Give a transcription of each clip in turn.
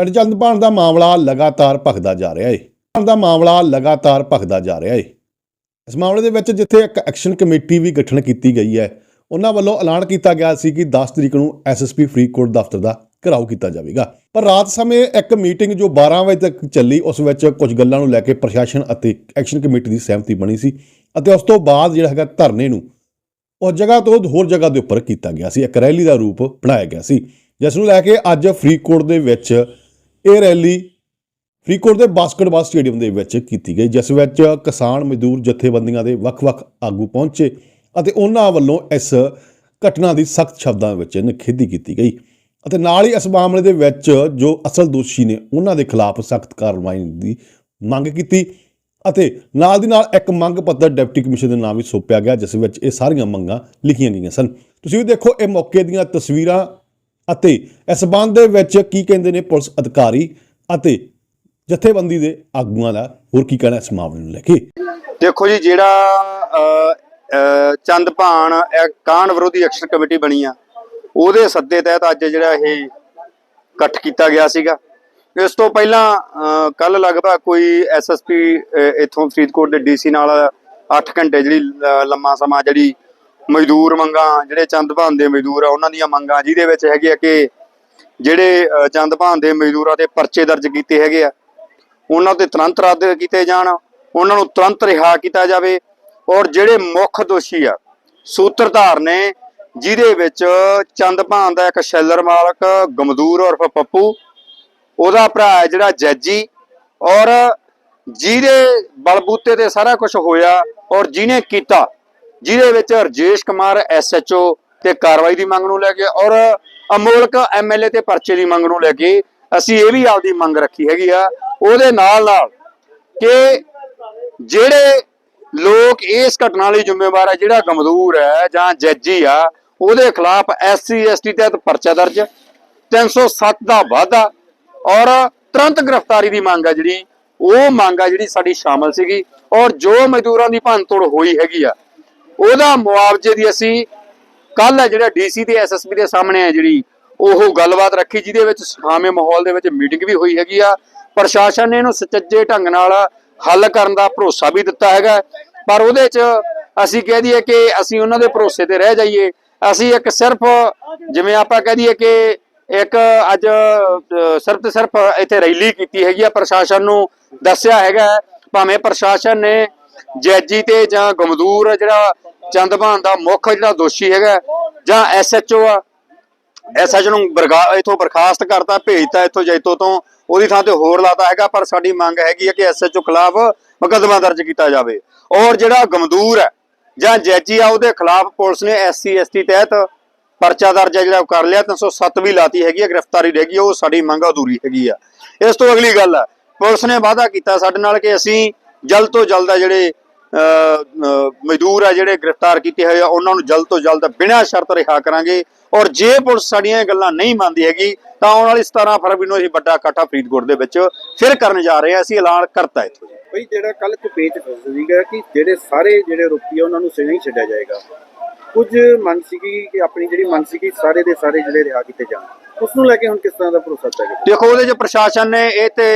ਪਿੰਡ ਚੰਦਪਾਣ ਦਾ ਮਾਮਲਾ ਲਗਾਤਾਰ ਭਖਦਾ ਜਾ ਰਿਹਾ ਹੈ ਦਾ ਮਾਮਲਾ ਲਗਾਤਾਰ ਭਖਦਾ ਜਾ ਰਿਹਾ ਏ। ਇਸ ਮਾਮਲੇ ਦੇ ਵਿੱਚ ਜਿੱਥੇ ਇੱਕ ਐਕਸ਼ਨ ਕਮੇਟੀ ਵੀ ਗਠਨ ਕੀਤੀ ਗਈ ਹੈ, ਉਹਨਾਂ ਵੱਲੋਂ ਐਲਾਨ ਕੀਤਾ ਗਿਆ ਸੀ ਕਿ 10 ਤਰੀਕ ਨੂੰ ਐਸਐਸਪੀ ਫਰੀਦਕੋਟ ਦਫ਼ਤਰ ਦਾ ਘਿਰਾਓ ਕੀਤਾ ਜਾਵੇਗਾ। ਪਰ ਰਾਤ ਸਮੇਂ ਇੱਕ ਮੀਟਿੰਗ ਜੋ 12 ਵਜੇ ਤੱਕ ਚੱਲੀ, ਉਸ ਵਿੱਚ ਕੁਝ ਗੱਲਾਂ ਨੂੰ ਲੈ ਕੇ ਪ੍ਰਸ਼ਾਸਨ ਅਤੇ ਐਕਸ਼ਨ ਕਮੇਟੀ ਦੀ ਸਹਿਮਤੀ ਬਣੀ ਸੀ ਅਤੇ ਉਸ ਤੋਂ ਬਾਅਦ ਜਿਹੜਾ ਹੈਗਾ ਧਰਨੇ ਨੂੰ ਉਸ ਜਗ੍ਹਾ ਤੋਂ ਹੋਰ ਜਗ੍ਹਾ ਦੇ ਉੱਪਰ ਕੀਤਾ ਗਿਆ ਸੀ। ਇੱਕ ਰੈਲੀ ਦਾ ਰੂਪ ਬਣਾਇਆ ਗਿਆ ਸੀ, ਜਿਸ ਨੂੰ ਲੈ ਕੇ ਅੱਜ ਫਰੀਦਕੋਟ ਦੇ ਵਿੱਚ ਇਹ ਰੈਲੀ ਫਰੀਦਕੋਟ ਦੇ ਬਾਸਕਟਬਾਲ ਸਟੇਡੀਅਮ ਦੇ ਵਿੱਚ ਕੀਤੀ ਗਈ, ਜਿਸ ਵਿੱਚ ਕਿਸਾਨ ਮਜ਼ਦੂਰ ਜਥੇਬੰਦੀਆਂ ਦੇ ਵੱਖ-ਵੱਖ ਆਗੂ ਪਹੁੰਚੇ ਅਤੇ ਉਹਨਾਂ ਵੱਲੋਂ ਇਸ ਘਟਨਾ ਦੀ ਸਖਤ ਸ਼ਬਦਾਂ ਵਿੱਚ ਨਿਖੇਧੀ ਕੀਤੀ ਗਈ ਅਤੇ ਨਾਲ ਹੀ ਇਸ ਮਾਮਲੇ ਦੇ ਵਿੱਚ ਜੋ ਅਸਲ ਦੋਸ਼ੀ ਨੇ ਉਹਨਾਂ ਦੇ ਖਿਲਾਫ ਸਖਤ ਕਾਰਵਾਈ ਦੀ ਮੰਗ ਕੀਤੀ ਅਤੇ ਨਾਲ ਦੀ ਨਾਲ ਇੱਕ ਮੰਗ ਪੱਤਰ ਡਿਪਟੀ ਕਮਿਸ਼ਨਰ ਦੇ ਨਾਮ ਵੀ ਸੌਂਪਿਆ ਗਿਆ, ਜਿਸ ਵਿੱਚ ਇਹ ਸਾਰੀਆਂ ਮੰਗਾਂ ਲਿਖੀਆਂ ਗਈਆਂ ਸਨ। ਤੁਸੀਂ ਵੀ ਦੇਖੋ, ਇਹ ਮੌਕੇ ਦੀਆਂ ਤਸਵੀਰਾਂ ਅਤੇ ਇਸ ਸੰਬੰਧ ਦੇ ਵਿੱਚ ਕੀ ਕਹਿੰਦੇ ਨੇ ਪੁਲਿਸ ਅਧਿਕਾਰੀ ਅਤੇ ਜਥੇਬੰਦੀ ਦੇ ਆਗੂਆਂ ਦਾ ਹੋਰ ਕੀ ਕਹਿਣਾ ਇਸ ਮਾਮਲੇ ਨੂੰ ਲੈ ਕੇ? ਦੇਖੋ ਜੀ ਜਿਹੜਾ ਅ, ਕਾਂਡ ਵਿਰੋਧੀ ਐਕਸ਼ਨ ਕਮੇਟੀ ਬਣੀ ਆ ਉਹਦੇ ਸੱਦੇ ਤਹਿਤ ਅੱਜ ਜਿਹੜਾ ਇਹ ਇਕੱਠ ਕੀਤਾ ਗਿਆ ਸੀਗਾ। ਇਸ ਤੋਂ ਪਹਿਲਾਂ ਕੱਲ ਲਗਭਗ ਕੋਈ ਐਸਐਸਪੀ ਇਥੋਂ ਫਰੀਦਕੋਟ ਦੇ ਡੀਸੀ ਨਾਲ 8 ਘੰਟੇ ਜਿਹੜੀ ਲੰਮਾ ਸਮਾਂ ਜਿਹੜੀ ਮਜ਼ਦੂਰ ਮੰਗਾਂ, ਜਿਹੜੇ ਚੰਦ ਭਾਨ ਦੇ ਮਜ਼ਦੂਰ ਆ, ਉਹਨਾਂ ਦੀਆਂ ਮੰਗਾਂ ਜਿਹਦੇ ਵਿੱਚ ਹੈਗੇ ਆ ਕਿ ਜਿਹੜੇ ਚੰਦ ਭਾਨ ਦੇ ਮਜ਼ਦੂਰਾਂ ਤੇ ਪਰਚੇ ਦਰਜ ਕੀਤੇ ਹੈਗੇ ਆ, ਉਹਨਾਂ ਤੇ ਤੁਰੰਤ ਰੱਦ ਕੀਤੇ ਜਾਣ, ਉਹਨਾਂ ਨੂੰ ਤੁਰੰਤ ਰਿਹਾ ਕੀਤਾ ਜਾਵੇ ਔਰ ਜਿਹੜੇ ਮੁੱਖ ਦੋਸ਼ੀ ਆ, ਸੂਤਰਧਾਰ ਨੇ, ਜਿਹਦੇ ਵਿੱਚ ਚੰਦ ਭਾਨ ਦਾ ਇੱਕ ਸ਼ੈਲਰ ਮਾਲਕ ਗਮਦੂਰ ਉਰਫ ਪੱਪੂ, ਉਹਦਾ ਭਰਾ ਜਿਹੜਾ ਜੱਜੀ ਔਰ ਜਿਹਦੇ ਬਲਬੂਤੇ ਤੇ ਸਾਰਾ ਕੁਝ ਹੋਇਆ ਔਰ ਜਿਹਨੇ ਕੀਤਾ ਜਿਹਦੇ ਵਿੱਚ ਰਜੇਸ਼ ਕੁਮਾਰ ਐਸਐਚਓ ਤੇ ਕਾਰਵਾਈ ਦੀ ਮੰਗ ਨੂੰ ਲੈ ਕੇ ਔਰ ਅਮੋਲਕ ਐਮਐਲਏ ਤੇ ਪਰਚੇ ਦੀ ਮੰਗ ਨੂੰ ਲੈ ਕੇ ਅਸੀਂ ਇਹ ਵੀ ਆਪਦੀ ਮੰਗ ਰੱਖੀ ਹੈਗੀ ਆ। ਉਹਦੇ ਨਾਲ ਨਾਲ ਕਿ ਜਿਹੜੇ ਲੋਕ ਇਸ ਘਟਨਾ ਲਈ ਜ਼ਿੰਮੇਵਾਰ ਹੈ ਜਿਹੜਾ ਗਮਦੂਰ ਹੈ ਜਾਂ ਜੱਜੀ ਆ, ਉਹਦੇ ਖਿਲਾਫ ਐਸਸੀ ਐਸਟੀ ਤਹਿਤ ਪਰਚਾ ਦਰਜ 307 ਦਾ ਵਾਅਦਾ ਔਰ ਤੁਰੰਤ ਗ੍ਰਿਫਤਾਰੀ ਦੀ ਮੰਗ ਆ ਜਿਹੜੀ। ਉਹ ਮੰਗ ਆ ਜਿਹੜੀ ਸਾਡੀ ਸ਼ਾਮਲ ਸੀਗੀ ਔਰ ਜੋ ਮਜ਼ਦੂਰਾਂ ਦੀ ਭੰਨਤੋੜ ਹੋਈ ਹੈਗੀ ਆ ਉਹਦਾ ਮੁਆਵਜ਼ੇ ਦੀ ਅਸੀਂ ਕੱਲ ਹੈ ਜਿਹੜਾ ਡੀਸੀ ਤੇ ਐਸਐਸਪੀ ਦੇ ਸਾਹਮਣੇ ਹੈ ਜਿਹੜੀ, ਉਹ ਗੱਲਬਾਤ ਰੱਖੀ, ਜਿਹਦੇ ਵਿੱਚ ਸਾਵੇਂ ਮਾਹੌਲ ਦੇ ਵਿੱਚ ਮੀਟਿੰਗ ਵੀ ਹੋਈ ਹੈਗੀ ਆ। ਪ੍ਰਸ਼ਾਸਨ ਨੇ ਇਹਨੂੰ ਸੁਚੱਜੇ ਢੰਗ ਨਾਲ ਹੱਲ ਕਰਨ ਦਾ ਭਰੋਸਾ ਵੀ ਦਿੱਤਾ ਹੈਗਾ। ਪਰ ਉਹਦੇ 'ਚ ਅਸੀਂ ਕਹਿ ਦਈਏ ਕਿ ਅਸੀਂ ਉਹਨਾਂ ਦੇ ਭਰੋਸੇ ਤੇ ਰਹਿ ਜਾਈਏ। ਅਸੀਂ ਇੱਕ ਸਿਰਫ, ਜਿਵੇਂ ਆਪਾਂ ਕਹਿ ਦਈਏ ਕਿ ਇੱਕ ਅੱਜ ਸਿਰਫ ਤੇ ਸਿਰਫ ਇੱਥੇ ਰੈਲੀ ਕੀਤੀ ਹੈਗੀ ਆ, ਪ੍ਰਸ਼ਾਸਨ ਨੂੰ ਦੱਸਿਆ ਹੈਗਾ। ਭਾਵੇਂ ਪ੍ਰਸ਼ਾਸਨ ਨੇ ਜੈਜੀ ਤੇ ਜਾਂ ਗਮਦੂਰ ਜਿਹੜਾ ਚੰਦਬਾਨ ਦਾ ਮੁੱਖ ਜਿਹੜਾ ਦੋਸ਼ੀ ਹੈਗਾ, ਜਾਂ ਐਸਐਚਓ ਆ ਐਸਐਚ ਨੂੰ ਬਰਗਾ ਇਥੋਂ ਬਰਖਾਸਤ ਕਰਤਾ, ਭੇਜਤਾ ਇਥੋਂ ਜੈਤੋ ਤੋਂ, ਉਹਦੀ ਥਾਂ ਤੇ ਹੋਰ ਲਾਤਾ ਹੈਗਾ, ਪਰ ਸਾਡੀ ਮੰਗ ਹੈਗੀ ਹੈ ਕਿ ਐਸਐਚਓ ਖਿਲਾਫ ਮੁਕੱਦਮਾ ਦਰਜ ਕੀਤਾ ਜਾਵੇ। ਔਰ ਜਿਹੜਾ ਗਮਦੂਰ ਹੈ, ਜਾਂ ਜੈਜੀ ਆ, ਉਹਦੇ ਖਿਲਾਫ ਪੁਲਿਸ ਨੇ ਐਸਸੀ ਐਸਟੀ ਤਹਿਤ ਪਰਚਾ ਦਰਜ ਹੈ, ਜਿਹੜਾ ਉਹ ਕਰ ਲਿਆ 307 ਵੀ ਲਾਤੀ ਹੈਗੀ ਹੈ ਗ੍ਰਿਫਤਾਰੀ ਰਹਿ ਗਈ ਉਹ ਸਾਡੀ ਮੰਗ ਅਧੂਰੀ ਹੈਗੀ ਆ। ਇਸ ਤੋਂ ਅਗਲੀ ਗੱਲ ਆ ਪੁਲਿਸ ਨੇ ਵਾਅਦਾ ਕੀਤਾ ਸਾਡੇ ਨਾਲ ਕਿ ਅਸੀਂ ਜਲਦ ਤੋਂ ਜਲਦ ਆ ਜਿਹੜੇ ਮਜ਼ਦੂਰ ਆ ਜਿਹੜੇ ਗ੍ਰਿਫਤਾਰ ਕੀਤੇ ਹੋਏ ਆ ਉਹਨਾਂ ਨੂੰ ਜਲਦ ਤੋਂ ਜਲਦ ਬਿਨਾਂ ਸ਼ਰਤ ਰਿਹਾ ਕਰਾਂਗੇ। ਔਰ ਜੇ ਪੁਲਿਸ ਸਾਡੀਆਂ ਗੱਲਾਂ ਨਹੀਂ ਮੰਨਦੀ ਹੈਗੀ ਤਾਂ ਆਉਣ ਵਾਲੀ 17 ਫਰਵਰੀ ਨੂੰ ਅਸੀਂ ਵੱਡਾ ਇਕੱਠਾ ਫਰੀਦਕੋਟ ਦੇ ਵਿੱਚ ਫਿਰ ਕਰਨ ਜਾ ਰਹੇ ਹਾਂ। ਅਸੀਂ ਐਲਾਨ ਕਰਤਾ ਇੱਥੋਂ ਬਈ ਜਿਹੜਾ ਕੱਲ ਚ ਪੇਚ ਫਸ ਸੀਗਾ ਕਿ ਜਿਹੜੇ ਸਾਰੇ ਜਿਹੜੇ ਰੁਪਈਏ ਉਹਨਾਂ ਨੂੰ ਨਹੀਂ ਛੱਡਿਆ ਜਾਏਗਾ। ਕੁਝ ਮਨ ਸੀਗੀ ਕਿ ਆਪਣੀ ਜਿਹੜੀ ਮਨ ਸੀਗੀ ਸਾਰੇ ਦੇ ਸਾਰੇ ਜਿਹੜੇ ਰਿਹਾ ਕੀਤੇ ਜਾਣ ਉਸ ਨੂੰ ਲੈ ਕੇ ਹੁਣ ਕਿਸ ਤਰ੍ਹਾਂ ਦਾ ਭਰੋਸਾ ਚਾਹੀਦਾ ਦੇਖੋ ਉਹਦੇ 'ਚ ਪ੍ਰਸ਼ਾਸਨ ਨੇ ਇਹ ਤੇ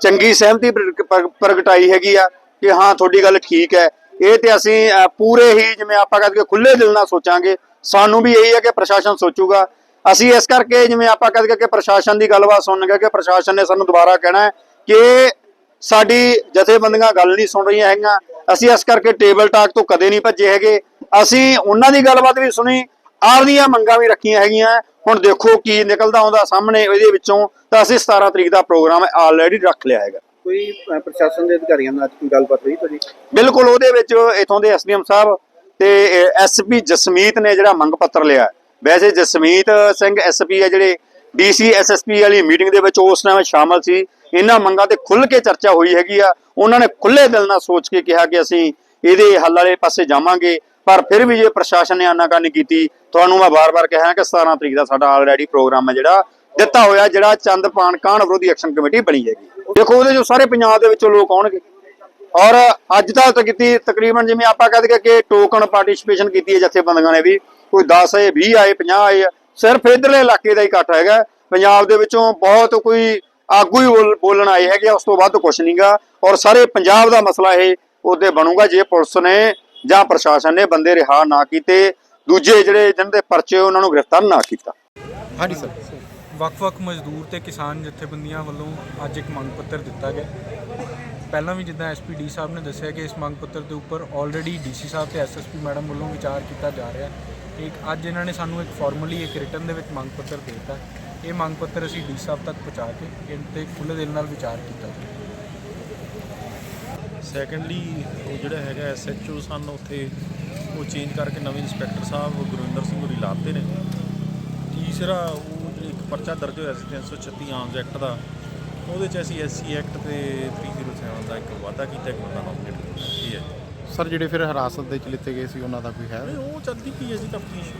ਚੰਗੀ ਸਹਿਮਤੀ ਪ੍ਰਗ- ਪ੍ਰਗ- ਪ੍ਰਗਟਾਈ ਹੈਗੀ ਆ। ਕਿ ਹਾਂ, ਤੁਹਾਡੀ ਗੱਲ ਠੀਕ ਹੈ। ਇਹ ਤੇ ਅਸੀਂ ਪੂਰੇ ਹੀ ਜਿਵੇਂ ਆਪਾਂ ਕਹਿੰਦੇ ਖੁੱਲੇ ਦਿਲ ਨਾਲ ਸੋਚਾਂਗੇ। ਸਾਨੂੰ ਵੀ ਇਹੀ ਹੈ ਕਿ ਪ੍ਰਸ਼ਾਸਨ ਸੋਚੂਗਾ। ਅਸੀਂ ਇਸ ਕਰਕੇ ਜਿਵੇਂ ਆਪਾਂ ਕਹਿੰਦੇ ਕਿ ਪ੍ਰਸ਼ਾਸਨ ਦੀ ਗੱਲਬਾਤ ਸੁਣਨਗੇ ਕਿ ਪ੍ਰਸ਼ਾਸਨ ਨੇ ਸਾਨੂੰ ਦੁਬਾਰਾ ਕਹਿਣਾ ਹੈ ਕਿ ਸਾਡੀ ਜਥੇਬੰਦੀਆਂ ਗੱਲ ਨਹੀਂ ਸੁਣ ਰਹੀਆਂ ਹੈਗੀਆਂ। ਅਸੀਂ ਇਸ ਕਰਕੇ ਟੇਬਲ ਟਾਕ ਤੋਂ ਕਦੇ ਨਹੀਂ ਭੱਜੇ ਹੈਗੇ। ਅਸੀਂ ਉਹਨਾਂ ਦੀ ਗੱਲਬਾਤ ਵੀ ਸੁਣੀ ਆਪਦੀਆਂ ਮੰਗਾਂ ਵੀ ਰੱਖੀਆਂ ਹੈਗੀਆਂ। ਹੁਣ ਦੇਖੋ ਕੀ ਨਿਕਲਦਾ ਆਉਂਦਾ ਸਾਹਮਣੇ ਇਹਦੇ ਵਿੱਚੋਂ, ਤਾਂ ਅਸੀਂ 17 ਤਰੀਕ ਦਾ ਪ੍ਰੋਗਰਾਮ ਆਲਰੇਡੀ ਰੱਖ ਲਿਆ ਹੈਗਾ। ਕੋਈ ਪ੍ਰਸ਼ਾਸਨ ਦੇ ਅਧਿਕਾਰੀਆਂ ਨਾਲ ਅੱਜ ਕੋਈ ਗੱਲਬਾਤ ਹੋਈ ਤੁਹਾਡੀ ਬਿਲਕੁਲ, ਉਹਦੇ ਵਿੱਚ ਇਥੋਂ ਦੇ ਐਸਡੀਐਮ ਸਾਹਿਬ ਤੇ ਐਸਪੀ ਜਸਮੀਤ ਨੇ ਜਿਹੜਾ ਮੰਗ ਪੱਤਰ ਲਿਆ। ਵੈਸੇ ਜਸਮੀਤ ਸਿੰਘ ਐਸਪੀ ਹੈ ਜਿਹੜੇ ਡੀਸੀ ਐਸਐਸਪੀ ਵਾਲੀ ਮੀਟਿੰਗ ਦੇ ਵਿੱਚ ਉਸ ਨਾਲ ਸ਼ਾਮਲ ਸੀ। ਇਹਨਾਂ ਮੰਗਾਂ ਤੇ ਖੁੱਲ ਕੇ ਚਰਚਾ ਹੋਈ ਹੈਗੀ ਆ। ਉਹਨਾਂ ਨੇ ਖੁੱਲੇ ਦਿਲ ਨਾਲ ਸੋਚ ਕੇ ਕਿਹਾ ਕਿ ਅਸੀਂ ਇਹਦੇ ਹੱਲ ਵਾਲੇ ਪਾਸੇ ਜਾਵਾਂਗੇ, ਪਰ ਫਿਰ ਵੀ ਜੇ ਪ੍ਰਸ਼ਾਸਨ ਨੇ ਆਨਾਕਾਨੀ ਕੀਤੀ, ਤੁਹਾਨੂੰ ਮੈਂ ਬਾਰ-ਬਾਰ ਕਿਹਾ ਕਿ 17 ਤਰੀਕ ਦਾ ਸਾਡਾ ਆਲਰੇਡੀ ਪ੍ਰੋਗਰਾਮ ਹੈ ਜਿਹੜਾ, ਦਿੱਤਾ ਹੋਇਆ ਜਿਹੜਾ ਚੰਦ ਪਾਨ ਕਾਂਡ ਵਿਰੋਧੀ ਐਕਸ਼ਨ ਕਮੇਟੀ ਬਣੀ ਹੈਗੀ। ਦੇਖੋ ਉਹਦੇ ਜੋ ਸਾਰੇ ਪੰਜਾਬ ਦੇ ਵਿੱਚੋਂ ਲੋਕ ਆਉਣਗੇ। ਔਰ ਅੱਜ ਤੱਕ ਕੀਤੀ ਤਕਰੀਬਨ ਜਿਵੇਂ ਆਪਾਂ ਕਹਿ ਦਈਏ ਕਿ ਟੋਕਨ ਪਾਰਟਿਸਿਪੇਸ਼ਨ ਕੀਤੀ ਹੈ ਜਥੇਬੰਦੀਆਂ ਨੇ ਵੀ। ਕੋਈ 10 ਆਏ 20 ਆਏ 50 ਆਏ ਸਿਰਫ ਇਧਰਲੇ ਇਲਾਕੇ ਦਾ ਹੀ ਇਕੱਠ ਹੈਗਾ। ਪੰਜਾਬ ਦੇ ਵਿੱਚੋਂ ਬਹੁਤ ਕੋਈ ਆਗੂ ਹੀ ਬੋਲ- ਬੋਲਣ ਆਏ ਹੈਗੇ ਆ, ਉਸ ਤੋਂ ਵੱਧ ਕੁਝ ਨਹੀਂਗਾ ਔਰ ਸਾਰੇ ਪੰਜਾਬ ਦਾ ਮਸਲਾ ਇਹ ਉਹਦੇ ਬਣੂਗਾ ਜੇ ਪੁਲਿਸ ਨੇ ਜਾਂ ਪ੍ਰਸ਼ਾਸਨ ਨੇ ਬੰਦੇ ਰਿਹਾ ਨਾ ਕੀਤੇ। ਦੂਜੇ ਜਿਹੜੇ ਜਿਹਨਾਂ ਦੇ ਪਰਚੇ ਉਹਨਾਂ ਨੂੰ ਗ੍ਰਿਫਤਾਰ ਨਾ ਕੀਤਾ। ਹਾਂਜੀ ਸਰ। ਵੱਖ-ਵੱਖ ਮਜ਼ਦੂਰ ਤੇ ਕਿਸਾਨ ਜਥੇਬੰਦੀਆਂ ਵੱਲੋਂ ਅੱਜ ਇੱਕ ਮੰਗ ਪੱਤਰ ਦਿੱਤਾ ਗਿਆ। ਪਹਿਲਾਂ ਵੀ ਜਿੱਦਾਂ ਐਸਪੀਡੀ ਸਾਹਿਬ ਨੇ ਦੱਸਿਆ ਕਿ ਇਸ ਮੰਗ ਪੱਤਰ ਦੇ ਉੱਪਰ ਆਲਰੇਡੀ ਡੀਸੀ ਸਾਹਿਬ ਤੇ ਐਸਐਸਪੀ ਮੈਡਮ ਵੱਲੋਂ ਵਿਚਾਰ ਕੀਤਾ ਜਾ ਰਿਹਾ ਹੈ। ਇੱਕ ਅੱਜ ਇਹਨਾਂ ਨੇ ਸਾਨੂੰ ਇੱਕ ਫਾਰਮਲੀ ਇੱਕ ਰਿਟਨ ਦੇ ਵਿੱਚ ਮੰਗ ਪੱਤਰ ਦੇ ਦਿੱਤਾ। ਇਹ ਮੰਗ ਪੱਤਰ ਅਸੀਂ ਡੀ ਸਾਹਿਬ ਤੱਕ ਪਹੁੰਚਾ ਕੇ ਇਹਨਾਂ ਤੇ ਖੁੱਲ੍ਹੇ ਦਿਲ ਨਾਲ ਵਿਚਾਰ ਕੀਤਾ ਜਾਵੇ। ਸੈਕੰਡਲੀ ਉਹ ਜਿਹੜਾ ਹੈਗਾ ਐਸਐਚਓ ਸਨ, ਉੱਥੇ ਉਹ ਚੇਂਜ ਕਰਕੇ ਨਵੇਂ ਇੰਸਪੈਕਟਰ ਸਾਹਿਬ ਗੁਰਵਿੰਦਰ ਸਿੰਘ ਹੋਰੀ ਲਾਤੇ ਨੇ। ਤੀਸਰਾ, ਉਹ ਪਰਚਾ ਦਰਜ ਹੋਇਆ ਸੀ 336 ਆਰਮਸ ਐਕਟ ਦਾ। ਉਹਦੇ ਚ ਅਸੀਂ ਐਸਸੀ ਐਕਟ ਤੇ 307 ਦਾ ਇੱਕ ਵਾਅਦਾ ਕੀਤਾ ਇੱਕ ਬੰਦਾ ਨੋਮੀਨੇਟ ਕੀਤਾ। ਇਹ ਹੈ ਸਰ ਜਿਹੜੇ ਫਿਰ ਹਿਰਾਸਤ ਦੇ ਚ ਲਿੱਤੇ ਗਏ ਸੀ ਉਹਨਾਂ ਦਾ ਕੋਈ ਹੈ? ਨਹੀਂ, ਉਹ ਚੱਲਦੀ ਪਈ ਹੈ ਜੀ ਤਫਤੀਸ਼।